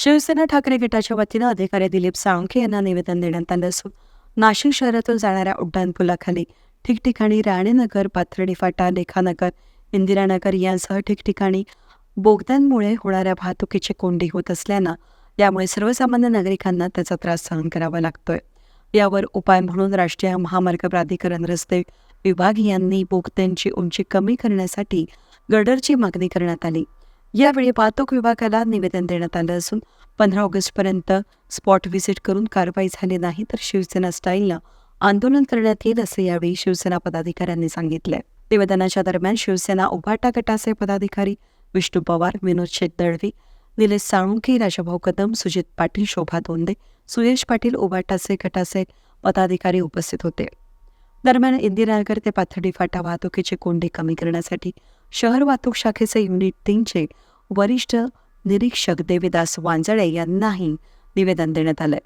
शिवसेना ठाकरे गटाच्या वतीनं अधिकारी दिलीप साळुंखे यांना निवेदन देण्यात आलं असून नाशिक शहरातून जाणाऱ्या उड्डाणपुलाखाली ठिकठिकाणी राणेनगर पाथर्डी फाटा लेखानगर इंदिरानगर यांसह ठिकठिकाणी बोगद्यांमुळे होणाऱ्या वाहतुकीची कोंडी होत असल्यानं यामुळे सर्वसामान्य नागरिकांना त्याचा त्रास सहन करावा लागतोय. यावर उपाय म्हणून राष्ट्रीय महामार्ग प्राधिकरण रस्ते विभाग यांनी बोगद्यांची उंची कमी करण्यासाठी गडरची मागणी करण्यात आली. यावेळी वाहतूक विभागाला निवेदन देण्यात आलं असून पंधरा ऑगस्टपर्यंत स्पॉट व्हिजिट करून कारवाई झाली नाही तर शिवसेना स्टाईलनं आंदोलन करण्यात येईल असं यावेळी शिवसेना पदाधिकाऱ्यांनी सांगितलंय. निवेदनाच्या दरम्यान शिवसेना उभाटा गटाचे पदाधिकारी विष्णू पवार विनोद शेतदळवी निलेश साळुंखे राजाभाऊ कदम सुजित पाटील शोभा दोंदे सुयश पाटील उभाटाचे गटाचे पदाधिकारी उपस्थित होते. दरम्यान इंदिरानगर ते पाथर्डी फाटा वाहतुकीची कोंडी कमी करण्यासाठी शहर वाहतूक शाखेचे युनिट तीनचे वरिष्ठ निरीक्षक देवीदास वांजळे यांनाही निवेदन देण्यात आलंय.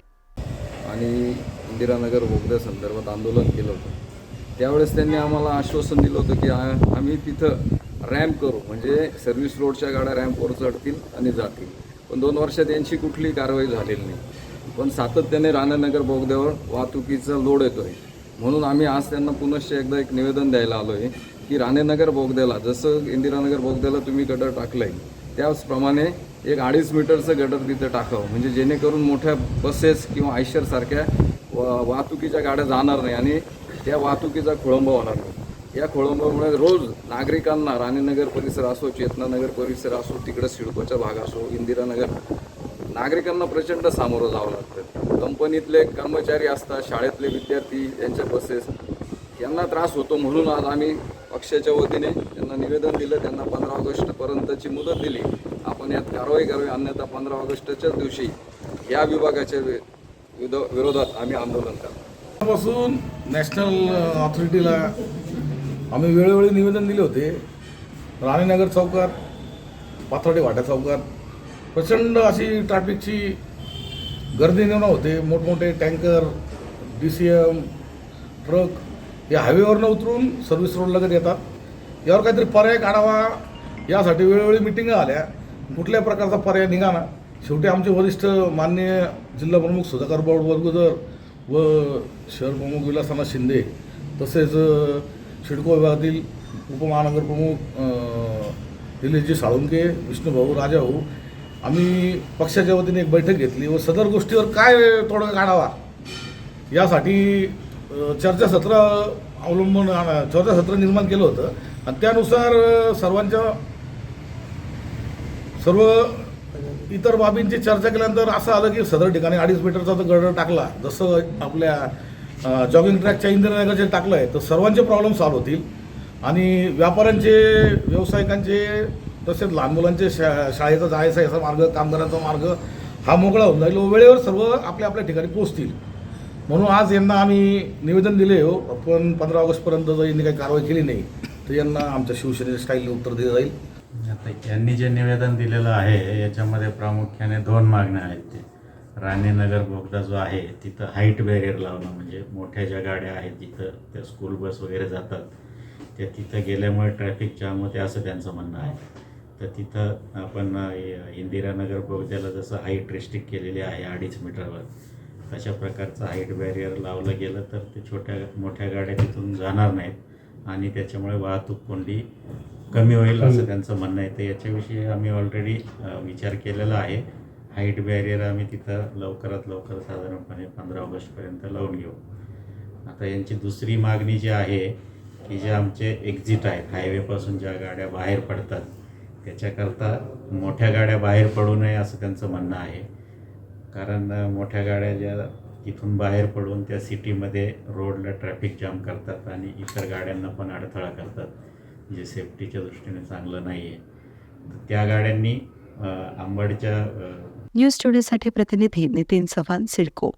आणि इंदिरानगर बोगद्या संदर्भात आंदोलन केलं होतं. त्यावेळेस त्यांनी आम्हाला आश्वासन दिलं होतं की आम्ही तिथं रॅम्प करू. म्हणजे सर्व्हिस रोडच्या गाड्या रॅम्पवर चढतील आणि जातील. पण दोन वर्षात यांची कुठलीही कारवाई झालेली नाही. पण सातत्याने राणानगर बोगद्यावर वाहतुकीचा लोड येतो आहे म्हणून आम्ही आज त्यांना पुनश्च एकदा एक निवेदन द्यायला आलो आहे की राणेनगर बोगद्याला जसं इंदिरानगर बोगद्याला तुम्ही गटर टाकलं आहे त्याचप्रमाणे एक अडीच मीटरचं गटर तिथं टाकावं. म्हणजे जेणेकरून मोठ्या बसेस किंवा आयशरसारख्या वा वाहतुकीच्या गाड्या जाणार नाही आणि त्या वाहतुकीचा खोळंबा होणार नाही. या खोळंबामुळे रोज नागरिकांना राणेनगर परिसर असो चेतनानगर परिसर असो तिकडं सिडकोचा भाग असो इंदिरानगर नागरिकांना प्रचंड सामोरं जावं लागतं. कंपनीतले कर्मचारी असतात शाळेतले विद्यार्थी यांच्या बसेस यांना त्रास होतो म्हणून आज आम्ही पक्षाच्या वतीने त्यांना निवेदन दिलं त्यांना पंधरा ऑगस्टपर्यंतची मुदत दिली. आपण यात कारवाई करावी अन्यथा पंधरा ऑगस्टच्याच दिवशी या विभागाच्या विरोधात आम्ही आंदोलन करणार. नॅशनल ऑथॉरिटीला आम्ही वेळोवेळी निवेदन दिले होते. राणीनगर चौकात पाथर्डे वाट्या चौकात प्रचंड अशी ट्रॅफिकची गर्दी निर्माण होते. मोठमोठे tanker D C M truck या हायवेवरनं उतरून सर्व्हिस रोडलगत येतात. यावर काहीतरी पर्याय काढावा यासाठी वेळोवेळी मिटिंगा आल्या. कुठल्याही प्रकारचा पर्याय निघाना शेवटी आमचे वरिष्ठ माननीय जिल्हा प्रमुख सुधाकर बडवरगुदर व शहर प्रमुख विलासनाथ शिंदे तसेच शिडको सिडको विभागातील उपमहानगर प्रमुख अ, निलेशजी साळुंके विष्णूभाऊ राजाभाऊ आम्ही पक्षाच्या वतीने एक बैठक घेतली व सदर गोष्टीवर काय तोडगा काढावा? यासाठी चर्चासत्र अवलंबून चर्चासत्र निर्माण केलं होतं. आणि त्यानुसार सर्वांच्या सर्व इतर बाबींची चर्चा केल्यानंतर असं आलं की सदर ठिकाणी अडीच मीटरचा तर गडर टाकला. जसं आपल्या जॉगिंग ट्रॅकच्या इंदिरानगरचे टाकलं आहे तर सर्वांचे प्रॉब्लेम सॉल्व्ह होतील. आणि व्यापाऱ्यांचे व्यावसायिकांचे तसेच लहान मुलांचे शा शाळेचा जायचा याचा मार्ग कामगारांचा मार्ग हा मोकळा होऊन जाईल व वेळेवर सर्व आपल्या आपल्या ठिकाणी पोहोचतील. म्हणून आज यांना आम्ही निवेदन दिले हो आपण पंधरा ऑगस्टपर्यंत जर यांनी काही कारवाई केली नाही तर यांना आमच्या शिवसेनेच्या स्टाईल उत्तर दिलं जाईल. आता यांनी जे निवेदन दिलेलं आहे याच्यामध्ये प्रामुख्याने दोन मागण्या आहेत ते. राणेनगर बोगदा जो आहे तिथं हाईट बॅरियर लावणं म्हणजे मोठ्या ज्या गाड्या आहेत तिथं त्या स्कूल बस वगैरे जातात त्या तिथं गेल्यामुळे ट्रॅफिक जाम होते असं त्यांचं म्हणणं आहे. तर तिथं आपण इंदिरानगर बोगद्याला जसं हाईट रिस्ट्रिक्ट केलेली आहे अडीच मीटरवर तशा प्रकारचं हाईट बॅरियर लावलं गेलं तर ते छोट्या मोठ्या गाड्या तिथून जाणार नाहीत. आणि त्याच्यामुळे वाहतूक कोंडी कमी होईल असं त्यांचं म्हणणं आहे. तर याच्याविषयी आम्ही ऑलरेडी विचार केलेला आहे. हाईट बॅरियर आम्ही तिथं लवकरात लवकर साधारणपणे पंधरा ऑगस्टपर्यंत लावून घेऊ. आता यांची दुसरी मागणी जी आहे की जे आमचे एक्झिट आहेत हायवेपासून ज्या गाड्या बाहेर पडतात त्याच्याकरता मोठ्या गाड्या बाहेर पडू नये असं त्यांचं म्हणणं आहे. कारण मोठ्या गाड्या ज्या इथून बाहेर पडून त्या सिटीमध्ये रोडला ट्रॅफिक जाम करतात आणि इतर गाड्यांना पण अडथळा करतात जे सेफ्टीच्या दृष्टीने चांगलं नाही आहे त्या गाड्यांनी अ, आंबडच्या न्यूज स्टुडिओसाठी प्रतिनिधी नितीन चव्हाण सिडको.